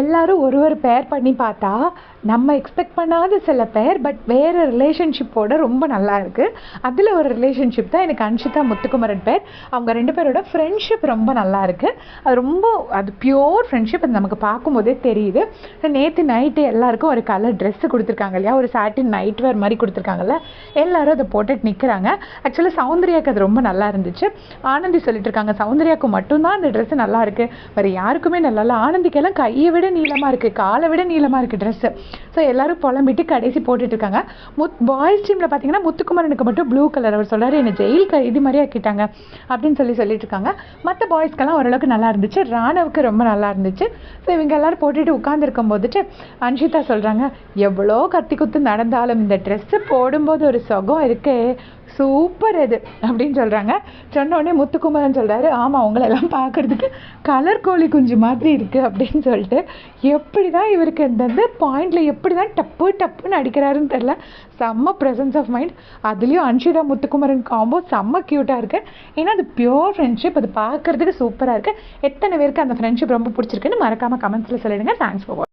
எல்லாரும் ஒரு ஒரு பேர் பண்ணி பார்த்தா நம்ம எக்ஸ்பெக்ட் பண்ணாத சில பேர் பட் வேறு ரிலேஷன்ஷிப்போட ரொம்ப நல்லா இருக்குது அதில் ஒரு ரிலேஷன்ஷிப் தான் எனக்கு அன்ஷிதா முத்துக்குமரன் பேர் அவங்க ரெண்டு பேரோட ஃப்ரெண்ட்ஷிப் ரொம்ப நல்லா இருக்குது அது ரொம்ப அது பியோர் ஃப்ரெண்ட்ஷிப் அது நமக்கு பார்க்கும்போதே தெரியுது. நேற்று நைட்டு எல்லாருக்கும் ஒரு கலர் ட்ரெஸ்ஸு கொடுத்துருக்காங்க இல்லையா? ஒரு சாட்டின் நைட் வேர் மாதிரி கொடுத்துருக்காங்கல்ல எல்லாரும் அதை போட்டுட்டு நிற்கிறாங்க ஆக்சுவலாக சௌந்தர்யாவுக்கு அது ரொம்ப நல்லா இருந்துச்சு. ஆனந்தி சொல்லிட்டு இருக்காங்க சௌந்தர்யாவுக்கு மட்டும்தான் அந்த ட்ரெஸ்ஸு நல்லா இருக்குது வேறு யாருக்குமே நல்லா இல்லை. ஆனந்திக்கெல்லாம் கையை விட நீளமாக இருக்குது காலை விட நீளமாக இருக்குது ட்ரெஸ்ஸு ஸோ எல்லோரும் புலம்பிட்டு கடைசி போட்டுட்ருக்காங்க முத் பாய்ஸ் டீமில் பார்த்தீங்கன்னா முத்துக்குமரனுக்கு மட்டும் ப்ளூ கலர் அவர் சொல்கிறார் என்னை ஜெயில் க இது மாதிரி ஆக்கிட்டாங்க. அப்படின்னு சொல்லி சொல்லிட்டு இருக்காங்க. மற்ற பாய்ஸ்க்கெல்லாம் ஓரளவுக்கு நல்லா இருந்துச்சு. ராணவுக்கு ரொம்ப நல்லா இருந்துச்சு. ஸோ இவங்க எல்லாரும் போட்டுட்டு உட்காந்துருக்கும் போதுட்டு அன்ஷிதா சொல்கிறாங்க எவ்வளோ கத்தி குத்து நடந்தாலும் இந்த ட்ரெஸ்ஸு போடும்போது ஒரு சுகம் இருக்கே. சூப்பர் இது அப்படின்னு சொல்கிறாங்க சொன்னோடனே முத்துக்குமரன் சொல்கிறாரு ஆமாம் அவங்களெல்லாம் பார்க்குறதுக்கு கலர் கோழி குஞ்சு மாதிரி இருக்குது அப்படின்னு சொல்லிட்டு. எப்படி தான் இவருக்கு இந்த பாயிண்டில் எப்படி தான் டப்பு டப்புன்னு அடிக்கிறாருன்னு தெரில செம்ம ப்ரெசன்ஸ் ஆஃப் மைண்ட் அதுலேயும் அன்ஷிதா முத்துக்குமரன் காம்போ செம்ம க்யூட்டாக இருக்குது ஏன்னா அது பியோர் ஃப்ரெண்ட்ஷிப் அது பார்க்குறதுக்கு சூப்பராக இருக்குது எத்தனை பேருக்கு அந்த ஃப்ரெண்ட்ஷிப் ரொம்ப பிடிச்சிருக்குன்னு மறக்காமல் கமெண்ட்ஸில் சொல்லிடுங்க. Thanks for